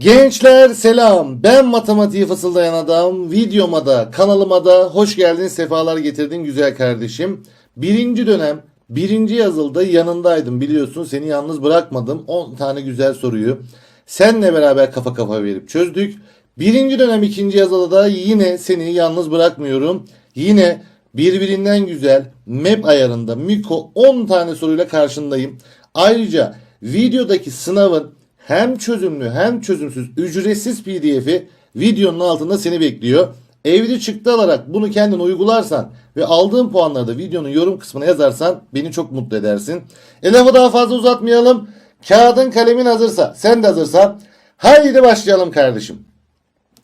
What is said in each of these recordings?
Gençler selam. Ben matematiği fısıldayan adam. Videoma da kanalıma da hoş geldin. Sefalar getirdin güzel kardeşim. Birinci dönem birinci yazılda yanındaydım biliyorsun. Seni yalnız bırakmadım. 10 tane güzel soruyu senle beraber kafa kafa verip çözdük. Birinci dönem ikinci yazıda da yine seni yalnız bırakmıyorum. Yine birbirinden güzel map ayarında Miko 10 tane soruyla karşındayım. Ayrıca videodaki sınavın hem çözümlü hem çözümsüz ücretsiz pdf'i videonun altında seni bekliyor. Evde çıktı alarak bunu kendin uygularsan ve aldığın puanları da videonun yorum kısmına yazarsan beni çok mutlu edersin. E lafı daha fazla uzatmayalım. Kağıdın kalemin hazırsa sen de hazırsan haydi başlayalım kardeşim.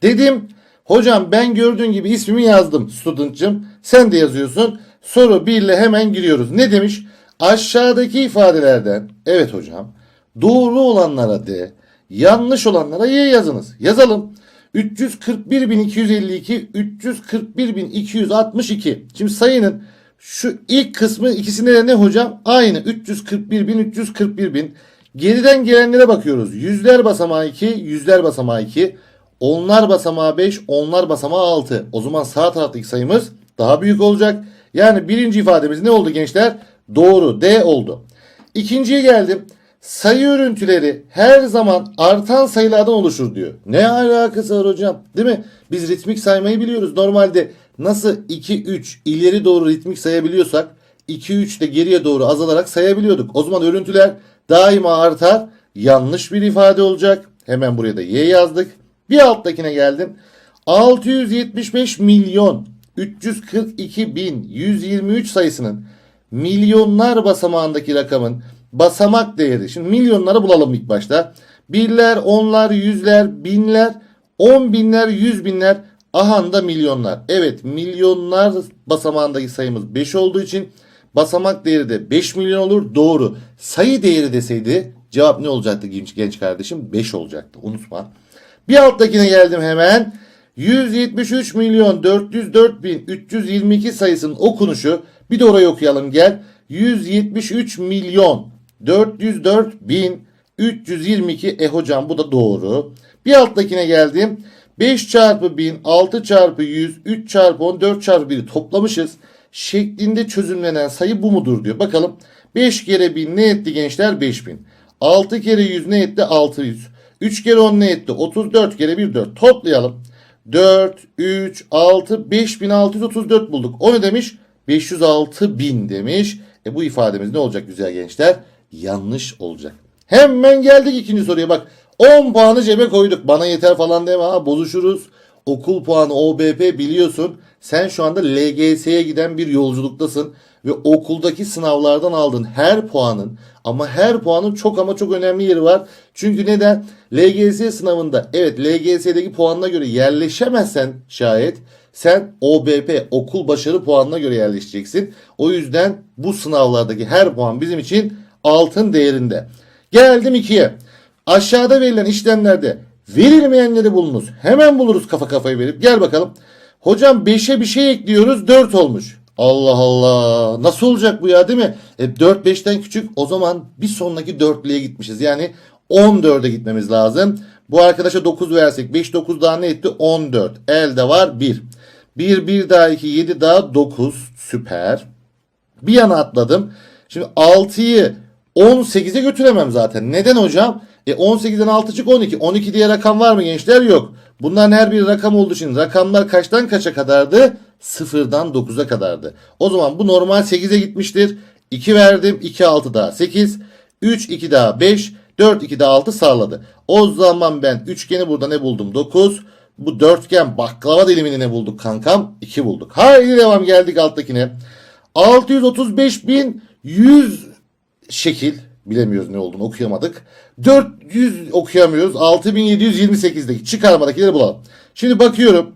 Dedim hocam ben gördüğün gibi ismimi yazdım student'cım. Sen de yazıyorsun. Soru 1 ile hemen giriyoruz. Ne demiş? Aşağıdaki ifadelerden evet hocam doğru olanlara D, yanlış olanlara Y yazınız. Yazalım. 341.252, 341.262. Şimdi sayının şu ilk kısmı ikisinde de ne hocam? Aynı 341.000, 341.000. Geriden gelenlere bakıyoruz. Yüzler basamağı 2, yüzler basamağı 2. Onlar basamağı 5, onlar basamağı 6. O zaman sağ taraftaki sayımız daha büyük olacak. Yani birinci ifademiz ne oldu gençler? Doğru D oldu. İkinciye geldim. Sayı örüntüleri her zaman artan sayılardan oluşur diyor. Ne alakası var hocam? Değil mi? Biz ritmik saymayı biliyoruz. Normalde nasıl 2 3 ileri doğru ritmik sayabiliyorsak 2 3 de geriye doğru azalarak sayabiliyorduk. O zaman örüntüler daima artar. Yanlış bir ifade olacak. Hemen buraya da y yazdık. Bir alttakine geldim. 675 milyon 342 bin 123 sayısının milyonlar basamağındaki rakamın basamak değeri. Şimdi milyonları bulalım ilk başta. Birler, onlar, yüzler, binler, on binler, yüz binler, ahanda milyonlar. Evet milyonlar basamağındaki sayımız 5 olduğu için basamak değeri de 5 milyon olur. Doğru. Sayı değeri deseydi cevap ne olacaktı genç, genç kardeşim? 5 olacaktı. Unutma. Bir alttakine geldim hemen. 173 milyon 404 bin 322 sayısının okunuşu bir de orayı okuyalım gel. 173 milyon 404 bin 322 e hocam bu da doğru. Bir alttakine geldim. 5 çarpı 1000 6 çarpı 100 3 çarpı 10 4 çarpı 1'i toplamışız. Şeklinde çözümlenen sayı bu mudur diyor. Bakalım 5 kere 1000 ne etti gençler 5000. 6 kere 100 ne etti 600. 3 kere 10 ne etti 34 kere 1 4 toplayalım. 4, 3, 6, 5634 bulduk. O ne demiş? 506 bin demiş. E bu ifademiz ne olacak güzel gençler? Yanlış olacak. Hemen geldik ikinci soruya bak. 10 puanı cebe koyduk. Bana yeter falan deme ha bozuşuruz. Okul puanı OBP biliyorsun. Sen şu anda LGS'ye giden bir yolculuktasın. Ve okuldaki sınavlardan aldığın her puanın ama her puanın çok ama çok önemli yeri var. Çünkü neden? LGS sınavında evet LGS'deki puanına göre yerleşemezsen şayet sen OBP okul başarı puanına göre yerleşeceksin. O yüzden bu sınavlardaki her puan bizim için altın değerinde. Geldim ikiye. Aşağıda verilen işlemlerde verilmeyenleri bulunuz. Hemen buluruz kafa kafayı verip. Gel bakalım. Hocam 5'e bir şey ekliyoruz 4 olmuş. Allah Allah. Nasıl olacak bu ya değil mi? E, 4 5'ten küçük. O zaman bir sonraki dörtlüye gitmişiz. Yani 14'e gitmemiz lazım. Bu arkadaşa 9 versek 5 9 daha ne etti? 14. Elde var 1. 1 1 daha 2 7 daha 9. Süper. Bir yana atladım. Şimdi 6'yı 18'e götüremem zaten. Neden hocam? E 18'den 6 çık 12. 12 diye rakam var mı gençler? Yok. Bunların her bir rakam olduğu için rakamlar kaçtan kaça kadardı? Sıfırdan 9'a kadardı. O zaman bu normal 8'e gitmiştir. 2 verdim. 2 6 daha 8. 3 2 daha 5. 4 2 daha 6 sağladı. O zaman ben üçgeni burada ne buldum? 9. Bu dörtgen baklava dilimini ne bulduk kankam? 2 bulduk. Haydi devam geldik alttakine. 635.100 şekil bilemiyoruz ne olduğunu okuyamadık. 400 okuyamıyoruz. 6728'deki çıkarmadakileri bulalım. Şimdi bakıyorum.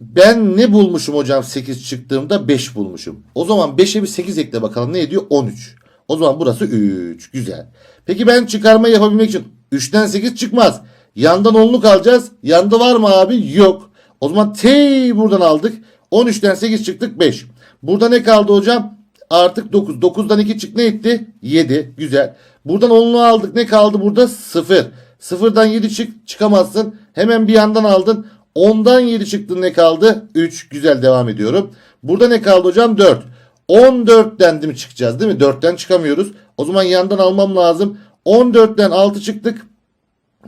Ben ne bulmuşum hocam 8 çıktığımda 5 bulmuşum. O zaman 5'e bir 8 ekle bakalım ne ediyor? 13. O zaman burası 3. Güzel. Peki ben çıkarma yapabilmek için 3'ten 8 çıkmaz. Yandan 10'luk alacağız. Yanda var mı abi? Yok. O zaman T'yi buradan aldık. 13'ten 8 çıktık 5. Burada ne kaldı hocam? Artık 9. 9'dan 2 çık ne etti? 7. Güzel. Buradan 10'luğu aldık. Ne kaldı burada? 0. Sıfırdan 7 çık çıkamazsın. Hemen bir yandan aldın. 10'dan 7 çıktın ne kaldı? 3. Güzel devam ediyorum. Burada ne kaldı hocam? 4. 14'ten değil mi çıkacağız değil mi? 4'ten çıkamıyoruz. O zaman yandan almam lazım. 14'ten 6 çıktık.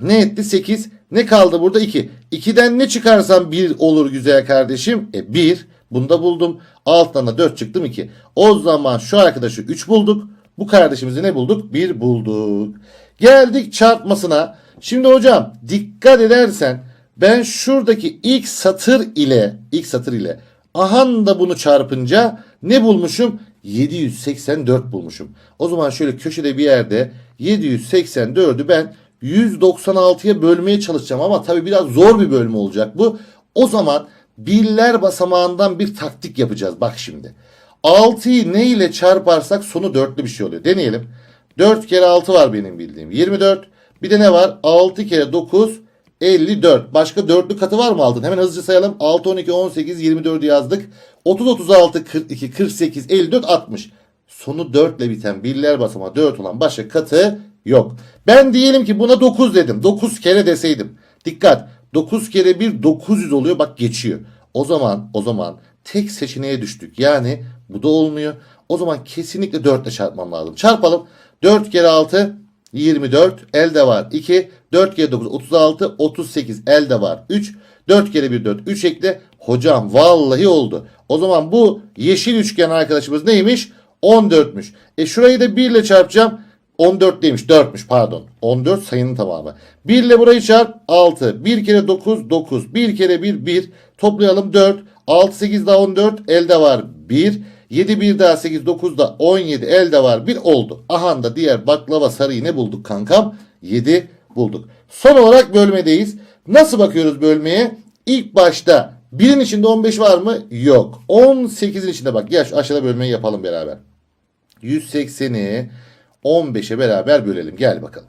Ne etti? 8. Ne kaldı burada? 2. 2'den ne çıkarsam 1 olur güzel kardeşim. E 1. Bunu da buldum. Alttan da 4 çıktım 2. O zaman şu arkadaşı 3 bulduk. Bu kardeşimizi ne bulduk? 1 bulduk. Geldik çarpmasına. Şimdi hocam dikkat edersen ben şuradaki ilk satır ile ilk satır ile ahan da bunu çarpınca ne bulmuşum? 784 bulmuşum. O zaman şöyle köşede bir yerde 784'ü ben 196'ya bölmeye çalışacağım ama tabii biraz zor bir bölme olacak bu. O zaman birler basamağından bir taktik yapacağız. Bak şimdi. 6'yı ne ile çarparsak sonu dörtlü bir şey oluyor. Deneyelim. 4 kere 6 var benim bildiğim. 24. Bir de ne var? 6 kere 9 54. Başka dörtlü katı var mı aldın? Hemen hızlıca sayalım. 6, 12, 18, 24 yazdık. 30, 36, 42, 48, 54, 60. Sonu 4 ile biten birler basamağı 4 olan başka katı yok. Ben diyelim ki buna 9 dedim. 9 kere deseydim. Dikkat. 9 kere 1 900 oluyor. Bak geçiyor. O zaman o zaman tek seçeneğe düştük. Yani bu da olmuyor. O zaman kesinlikle 4 ile çarpmam lazım. Çarpalım. 4 kere 6 24 elde var 2 4 kere 9 36 38 elde var 3 4 kere 1 4 3 ekle hocam vallahi oldu. O zaman bu yeşil üçgen arkadaşımız neymiş? 14'müş. E şurayı da 1 ile çarpacağım. 14 değilmiş 4'müş pardon. 14 sayının tamamı. 1 ile burayı çarp 6. 1 kere 9 9. 1 kere 1 1. Toplayalım 4. 6 8 daha 14 elde var 1. 7 1 daha 8 9 da 17 elde var 1 oldu. Aha da diğer baklava sarıyı ne bulduk kankam? 7 bulduk. Son olarak bölmedeyiz. Nasıl bakıyoruz bölmeye? İlk başta 1'in içinde 15 var mı? Yok. 18'in içinde bak. Gel şu aşağıda bölmeyi yapalım beraber. 180'i 15'e beraber bölelim. Gel bakalım.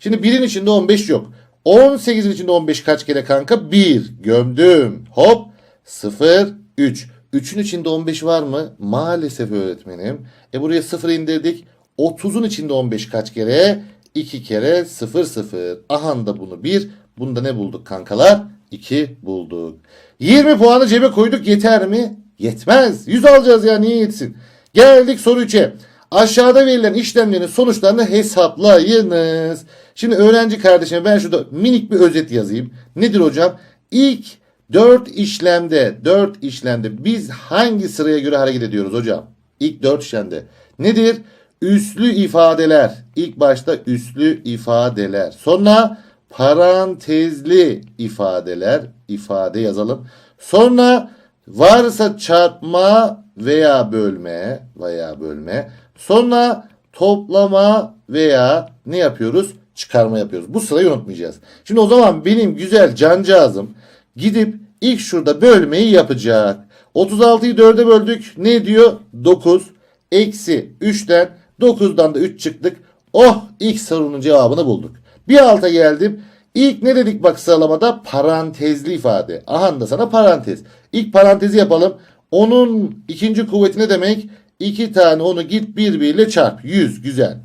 Şimdi 1'in içinde 15 yok. 18'in içinde 15 kaç kere kanka? 1. Gömdüm. Hop. 0. 3. 3'ün içinde 15 var mı? Maalesef öğretmenim. E buraya 0 indirdik. 30'un içinde 15 kaç kere? 2 kere 0 0. Ahan da bunu 1. Bunda ne bulduk kankalar? 2 bulduk. 20 puanı cebe koyduk yeter mi? Yetmez. 100 alacağız ya niye yetsin? Geldik soru 3'e. Aşağıda verilen işlemlerin sonuçlarını hesaplayınız. Şimdi öğrenci kardeşime ben şurada minik bir özet yazayım. Nedir hocam? İlk 4 işlemde 4 işlemde biz hangi sıraya göre hareket ediyoruz hocam? İlk 4 işlemde. Nedir? Üslü ifadeler. İlk başta üslü ifadeler. Sonra parantezli ifadeler. ifade yazalım. Sonra varsa çarpma veya bölme veya bölme. Sonra toplama veya ne yapıyoruz? Çıkarma yapıyoruz. Bu sırayı unutmayacağız. Şimdi o zaman benim güzel cancağızım gidip ilk şurada bölmeyi yapacak. 36'yı 4'e böldük. Ne diyor? 9. Eksi 3'ten 9'dan da 3 çıktık. Oh ilk sorunun cevabını bulduk. Bir alta geldim. İlk ne dedik bak sıralamada? Parantezli ifade. Aha da sana parantez. İlk parantezi yapalım. Onun ikinci kuvveti ne demek? 2 tane onu git birbiriyle çarp. 100 güzel.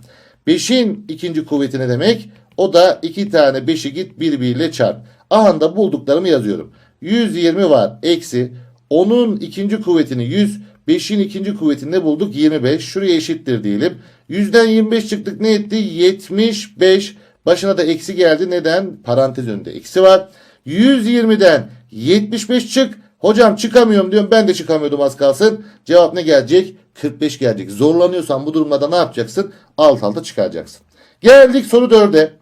5'in ikinci kuvveti ne demek? O da 2 tane 5'i git birbiriyle çarp. Aha da bulduklarımı yazıyorum. 120 var eksi. Onun ikinci kuvvetini 100. 5'in ikinci kuvvetini ne bulduk? 25. Şuraya eşittir diyelim. 100'den 25 çıktık ne etti? 75. Başına da eksi geldi. Neden? Parantez önünde eksi var. 120'den 75 çık. Hocam çıkamıyorum diyorum. Ben de çıkamıyordum az kalsın. Cevap ne gelecek? 45 gelecek. Zorlanıyorsan bu durumda ne yapacaksın? Alt alta çıkaracaksın. Geldik soru 4'e.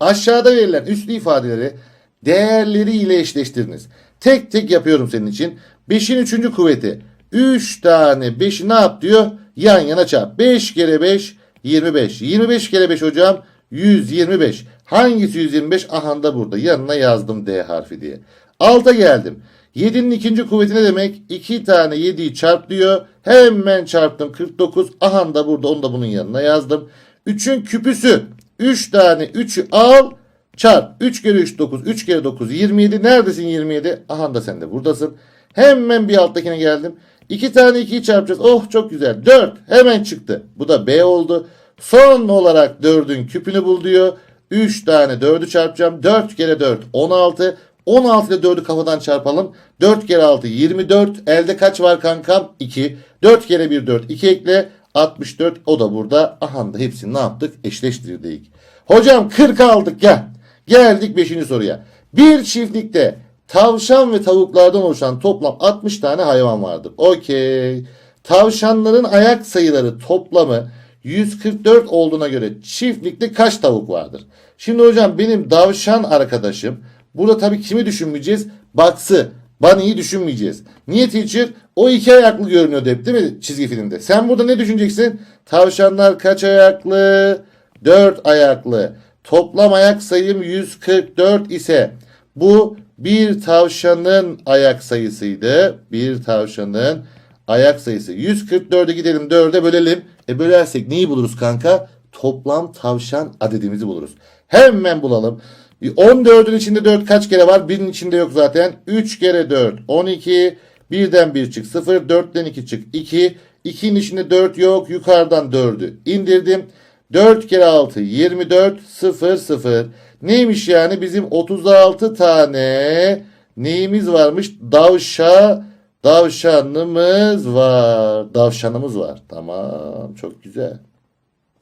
Aşağıda verilen üslü ifadeleri değerleri ile eşleştiriniz. Tek tek yapıyorum senin için. 5'in 3. kuvveti. 3 tane 5'i ne yap diyor? Yan yana çarp. 5 kere 5 25. 25 kere 5 hocam 125. Hangisi 125? Aha da burada. Yanına yazdım D harfi diye. Alta geldim. 7'nin ikinci kuvveti ne demek? 2 tane 7'yi çarp diyor. Hemen çarptım 49. Aha da burada onu da bunun yanına yazdım. 3'ün küpüsü. 3 tane 3'ü al çarp. 3 kere 3 9. 3 kere 9 27. Neredesin 27? Aha da sen de buradasın. Hemen bir alttakine geldim. 2 tane 2'yi çarpacağız. Oh çok güzel. 4 hemen çıktı. Bu da B oldu. Son olarak 4'ün küpünü bul diyor. 3 tane 4'ü çarpacağım. 4 kere 4 16. 16 ile 4'ü kafadan çarpalım. 4 kere 6 24. Elde kaç var kankam? 2. 4 kere 1 4. 2 ekle. 64. O da burada. Aha da hepsini ne yaptık? Eşleştirdik. Hocam 40 aldık gel. Geldik 5. soruya. Bir çiftlikte tavşan ve tavuklardan oluşan toplam 60 tane hayvan vardır. Okey. Tavşanların ayak sayıları toplamı 144 olduğuna göre çiftlikte kaç tavuk vardır? Şimdi hocam benim tavşan arkadaşım burada tabii kimi düşünmeyeceğiz? Baksı. Bunny'yi düşünmeyeceğiz. Niye teacher? O iki ayaklı görünüyordu hep değil mi çizgi filmde? Sen burada ne düşüneceksin? Tavşanlar kaç ayaklı? 4 ayaklı. Toplam ayak sayım 144 ise bu bir tavşanın ayak sayısıydı. Bir tavşanın ayak sayısı. 144'e gidelim 4'e bölelim. E bölersek neyi buluruz kanka? Toplam tavşan adedimizi buluruz. Hemen bulalım. 14'ün içinde 4 kaç kere var? 1'in içinde yok zaten. 3 kere 4 12. 1'den 1 çık 0. 4'ten 2 çık 2. 2'nin içinde 4 yok. Yukarıdan 4'ü indirdim. 4 kere 6 24 0 0. Neymiş yani bizim 36 tane neyimiz varmış? Davşa davşanımız var. Davşanımız var. Tamam çok güzel.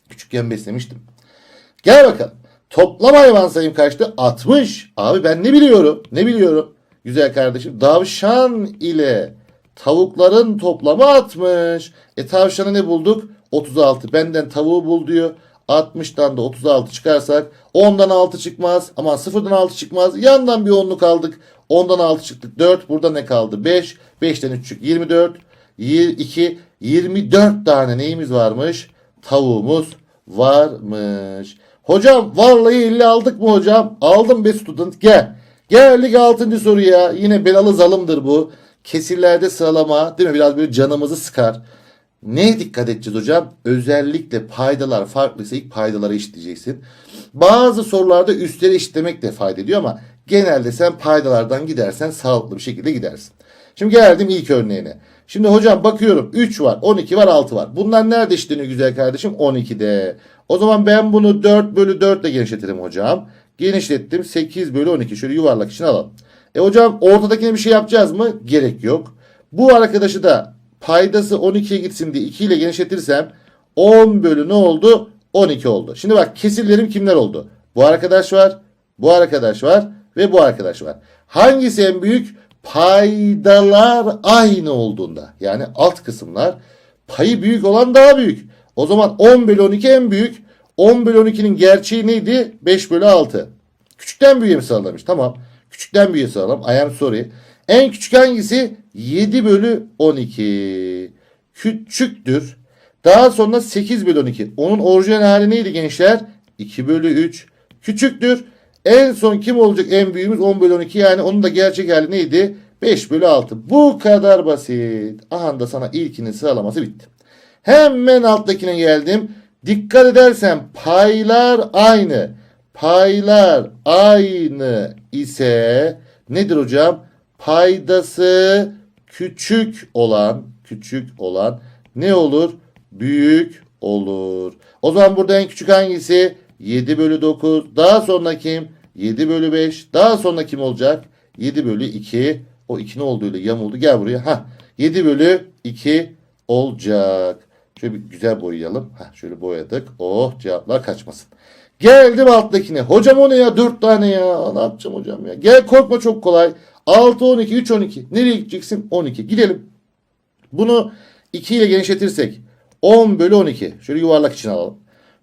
Küçükken beslemiştim. Gel bakalım. Toplam hayvan sayım kaçtı? 60. Abi ben ne biliyorum? Ne biliyorum? Güzel kardeşim. Davşan ile tavukların toplamı 60. E tavşanı ne bulduk? 36. Benden tavuğu bul diyor. 60'tan da 36 çıkarsak 10'dan 6 çıkmaz. Ama 0'dan 6 çıkmaz. Yandan bir 10'luk aldık. 10'dan 6 çıktık 4. Burada ne kaldı? 5. 5'ten 3 çık 24. 2. 24 tane neyimiz varmış? Tavuğumuz varmış. Hocam vallahi 50 aldık mı hocam? Aldım be student gel. Geldik 6. soruya. Yine belalı zalımdır bu. Kesirlerde sıralama değil mi? Biraz böyle canımızı sıkar. Neye dikkat edeceğiz hocam? Özellikle paydalar farklıysa ilk paydaları işleyeceksin. Bazı sorularda üstleri işlemek de fayda ediyor ama genelde sen paydalardan gidersen sağlıklı bir şekilde gidersin. Şimdi geldim ilk örneğine. Şimdi hocam bakıyorum 3 var, 12 var, 6 var. Bunlar nerede işleniyor güzel kardeşim? 12'de. O zaman ben bunu 4 bölü 4 ile genişletirim hocam. Genişlettim 8 bölü 12. Şöyle yuvarlak için alalım. E hocam ortadakine bir şey yapacağız mı? Gerek yok. Bu arkadaşı da paydası 12'ye gitsin diye 2 ile genişletirsem 10 bölü ne oldu? 12 oldu. Şimdi bak kesirlerim kimler oldu? Bu arkadaş var, bu arkadaş var ve bu arkadaş var. Hangisi en büyük? Paydalar aynı olduğunda. Yani alt kısımlar payı büyük olan daha büyük. O zaman 10 bölü 12 en büyük. 10 bölü 12'nin gerçeği neydi? 5 bölü 6. Küçükten büyüğe mi sıralamış? Tamam. Küçükten büyüğe sıralım. I am sorry. En küçük hangisi? 7 bölü 12. Küçüktür. Daha sonra 8 bölü 12. Onun orijinal hali neydi gençler? 2 bölü 3. Küçüktür. En son kim olacak en büyüğümüz? 10 bölü 12 yani onun da gerçek hali neydi? 5 bölü 6. Bu kadar basit. Aha da sana ilkinin sıralaması bitti. Hemen alttakine geldim. Dikkat edersen paylar aynı. Paylar aynı ise nedir hocam? Paydası küçük olan, küçük olan ne olur? Büyük olur. O zaman burada en küçük hangisi? 7 bölü 9. Daha sonra kim? 7 bölü 5. Daha sonra kim olacak? 7 bölü 2. O 2 ne olduğuyla yamuldu. Gel buraya. Ha 7 bölü 2 olacak. Şöyle bir güzel boyayalım. Ha şöyle boyadık. Oh cevaplar kaçmasın. Geldim alttakine. Hocam o ne ya? 4 tane ya. Ne yapacağım hocam ya? Gel korkma çok kolay. 6, 12, 3, 12. Nereye gideceksin? 12. Gidelim. Bunu 2 ile genişletirsek 10 bölü 12. Şöyle yuvarlak için alalım.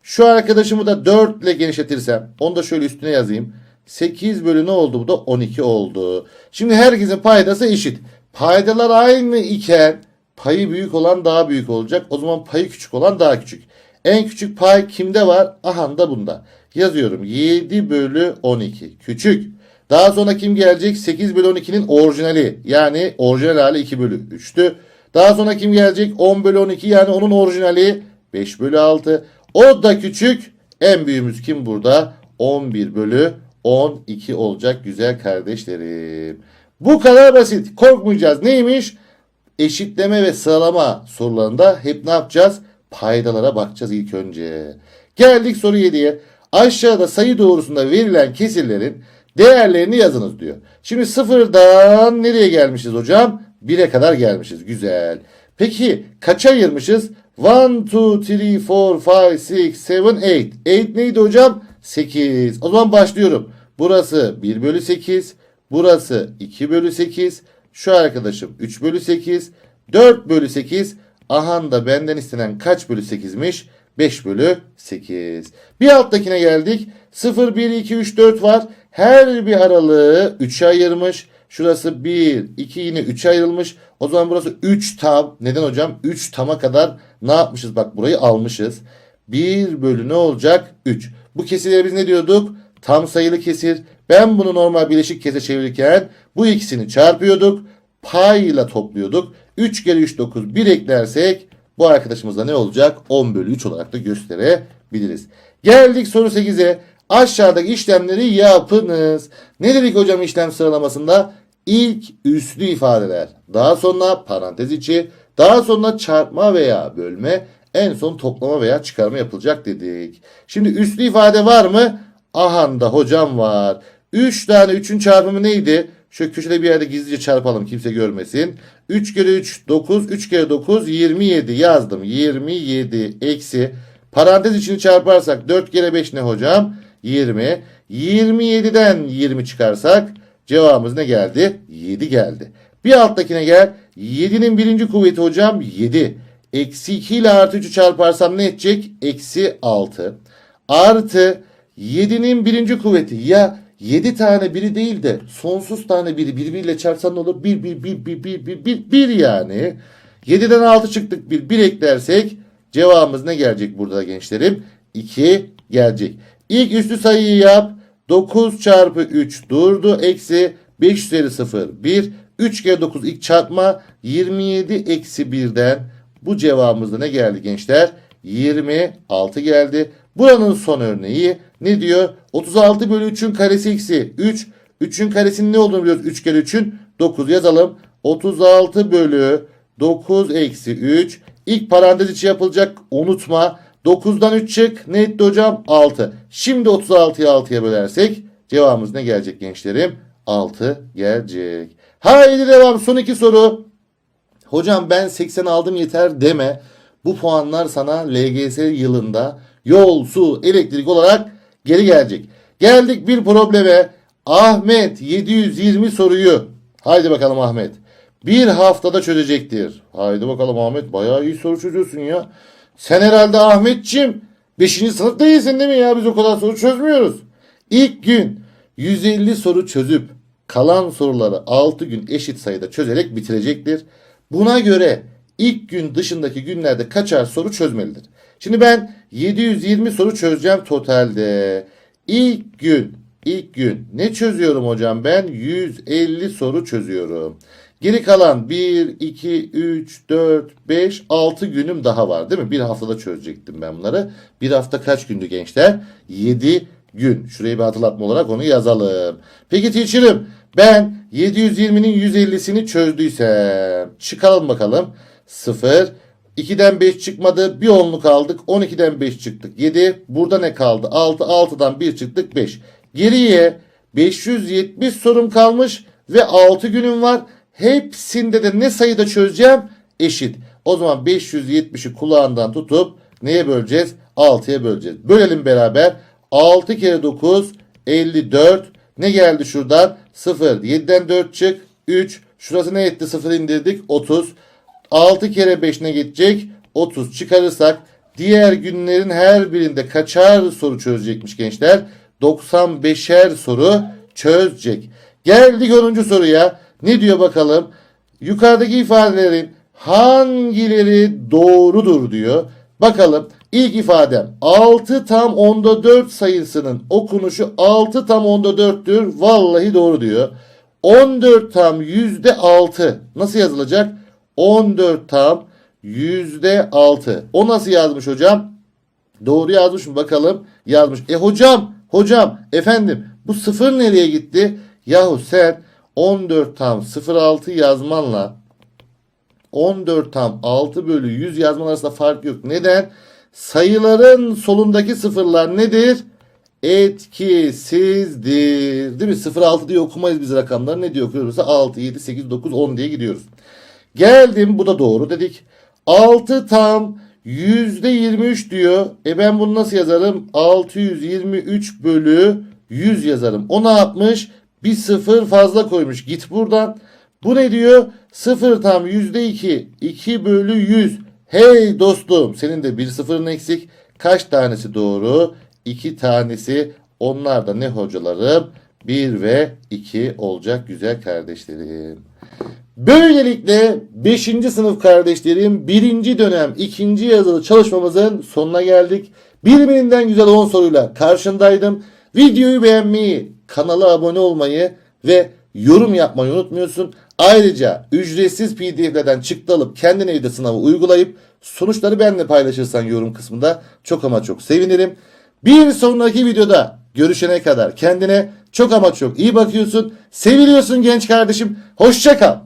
Şu arkadaşımı da 4 ile genişletirsem onu da şöyle üstüne yazayım. 8 bölü ne oldu? Bu da 12 oldu. Şimdi herkesin paydası eşit. Paydalar aynı iken payı büyük olan daha büyük olacak. O zaman payı küçük olan daha küçük. En küçük pay kimde var? Aha da bunda. Yazıyorum 7 bölü 12. Küçük. Daha sonra kim gelecek? 8 bölü 12'nin orijinali. Yani orijinal hali 2 bölü 3'tü. Daha sonra kim gelecek? 10 bölü 12 yani onun orijinali 5 bölü 6. O da küçük. En büyüğümüz kim burada? 11 bölü 12 olacak güzel kardeşlerim. Bu kadar basit. Korkmayacağız. Neymiş? Eşitleme ve sıralama sorularında hep ne yapacağız? Paydalara bakacağız ilk önce. Geldik soru 7'ye. Aşağıda sayı doğrusunda verilen kesirlerin değerlerini yazınız diyor. Şimdi sıfırdan nereye gelmişiz hocam? 1'e kadar gelmişiz. Güzel. Peki kaça ayırmışız? 1, 2, 3, 4, 5, 6, 7, 8. 8 neydi hocam? 8. O zaman başlıyorum. Burası 1 bölü 8. Burası 2 bölü 8. Şu arkadaşım 3 bölü 8. 4 bölü 8. Ahan da benden istenen kaç bölü 8'miş? 5 bölü 8. Bir alttakine geldik. 0, 1, 2, 3, 4 var. Her bir aralığı 3'e ayırmış. Şurası 1, 2 yine 3'e ayrılmış. O zaman burası 3 tam. Neden hocam? 3 tama kadar ne yapmışız? Bak burayı almışız. 1 bölü ne olacak? 3. Bu kesirleri biz ne diyorduk? Tam sayılı kesir. Ben bunu normal bileşik kesir çevirirken bu ikisini çarpıyorduk. Payla topluyorduk. 3 kere 3 9 1 eklersek bu arkadaşımızda ne olacak? 10 bölü 3 olarak da gösterebiliriz. Geldik soru 8'e. Aşağıdaki işlemleri yapınız. Ne dedik hocam işlem sıralamasında? İlk üslü ifadeler. Daha sonra parantez içi. Daha sonra çarpma veya bölme. En son toplama veya çıkarma yapılacak dedik. Şimdi üslü ifade var mı? Ahanda hocam var. 3 tane 3'ün çarpımı neydi? Şu köşede bir yerde gizlice çarpalım kimse görmesin. 3 kere 3 9 3 kere 9 27 yazdım. 27 eksi parantez içini çarparsak 4 kere 5 ne hocam? 20. 27'den 20 çıkarsak cevabımız ne geldi? 7 geldi. Bir alttakine gel. 7'nin birinci kuvveti hocam 7. Eksi 2 ile artı 3'ü çarparsam ne edecek? Eksi 6. Artı 7'nin birinci kuvveti ya 7 tane biri değil de sonsuz tane biri birbiriyle çarpsan ne olur? 1 1 1 1 1 1 1 1 yani. 7'den 6 çıktık 1 1 eklersek cevabımız ne gelecek burada gençlerim? 2 gelecek. İlk üstü sayıyı yap. 9 çarpı 3 durdu. Eksi 5 üzeri 0 1. 3 kere 9 ilk çarpma 27 eksi 1'den bu cevabımızda ne geldi gençler? 26 geldi. Buranın son örneği ne diyor? 36 bölü 3'ün karesi eksi 3. 3'ün karesinin ne olduğunu biliyoruz. 3 kere 3'ün 9 yazalım. 36 bölü 9 eksi 3. İlk parantez içi yapılacak unutma. 9'dan 3 çık. Ne etti hocam? 6. Şimdi 36'yı 6'ya bölersek cevabımız ne gelecek gençlerim? 6 gelecek. Haydi devam. Son iki soru. Hocam ben 80 aldım yeter deme. Bu puanlar sana LGS yılında yol, su, elektrik olarak geri gelecek. Geldik bir probleme. Ahmet 720 soruyu. Haydi bakalım Ahmet. Bir haftada çözecektir. Haydi bakalım Ahmet. Bayağı iyi soru çözüyorsun ya. Sen herhalde Ahmetçim 5. sınıf değilsin değil mi ya? Biz o kadar soru çözmüyoruz. İlk gün 150 soru çözüp kalan soruları 6 gün eşit sayıda çözerek bitirecektir. Buna göre ilk gün dışındaki günlerde kaçar soru çözmelidir. Şimdi ben 720 soru çözeceğim totalde. İlk gün, ilk gün ne çözüyorum hocam ben? 150 soru çözüyorum. Geri kalan 1, 2, 3, 4, 5, 6 günüm daha var değil mi? Bir haftada çözecektim ben bunları. Bir hafta kaç gündü gençler? 7 gün. Şuraya bir hatırlatma olarak onu yazalım. Peki teacher'ım ben 720'nin 150'sini çözdüysem çıkalım bakalım. 0, 2'den 5 çıkmadı. Bir onluk aldık. 12'den 5 çıktık. 7. Burada ne kaldı? 6. 6'dan 1 çıktık. 5. Geriye 570 sorum kalmış ve 6 günüm var. Hepsinde de ne sayıda çözeceğim? Eşit. O zaman 570'i kulağından tutup neye böleceğiz? 6'ya böleceğiz. Bölelim beraber. 6 kere 9 54. Ne geldi şuradan? 0. 7'den 4 çık. 3. Şurası ne etti? 0 indirdik. 30. 6 kere 5 ne gidecek? 30 çıkarırsak diğer günlerin her birinde kaçar soru çözecekmiş gençler? 95'er soru çözecek. Geldik 10. soruya. Ne diyor bakalım? Yukarıdaki ifadelerin hangileri doğrudur diyor. Bakalım ilk ifadem 6 tam onda 4 sayısının okunuşu 6 tam onda 4'tür. Vallahi doğru diyor. 14 tam yüzde 6 nasıl yazılacak? 14 tam yüzde 6. O nasıl yazmış hocam? Doğru yazmış mı bakalım? Yazmış. E hocam, hocam, efendim bu sıfır nereye gitti? Yahu sen 14 tam 06 yazmanla 14 tam 6 bölü 100 yazman arasında fark yok. Neden? Sayıların solundaki sıfırlar nedir? etkisizdir. Değil mi? 0-6 diye okumayız biz rakamları. Ne diye okuyoruz? 6, 7, 8, 9, 10 diye gidiyoruz. Geldim bu da doğru dedik. 6 tam %23 diyor. E ben bunu nasıl yazarım? 623 bölü 100 yazarım. O ne yapmış? Bir sıfır fazla koymuş. Git buradan. Bu ne diyor? 0 tam %2. 2 bölü 100. Hey dostum senin de bir sıfırın eksik. Kaç tanesi doğru? 2 tanesi. Onlar da ne hocalarım? 1 ve 2 olacak güzel kardeşlerim. Böylelikle 5. sınıf kardeşlerim 1. dönem 2. yazılı çalışmamızın sonuna geldik. Birbirinden güzel 10 soruyla karşındaydım. Videoyu beğenmeyi, kanala abone olmayı ve yorum yapmayı unutmuyorsun. Ayrıca ücretsiz pdf'lerden çıktı alıp kendin evde sınavı uygulayıp sonuçları benimle paylaşırsan yorum kısmında çok ama çok sevinirim. Bir sonraki videoda görüşene kadar kendine çok ama çok iyi bakıyorsun. Seviliyorsun genç kardeşim. Hoşça kal.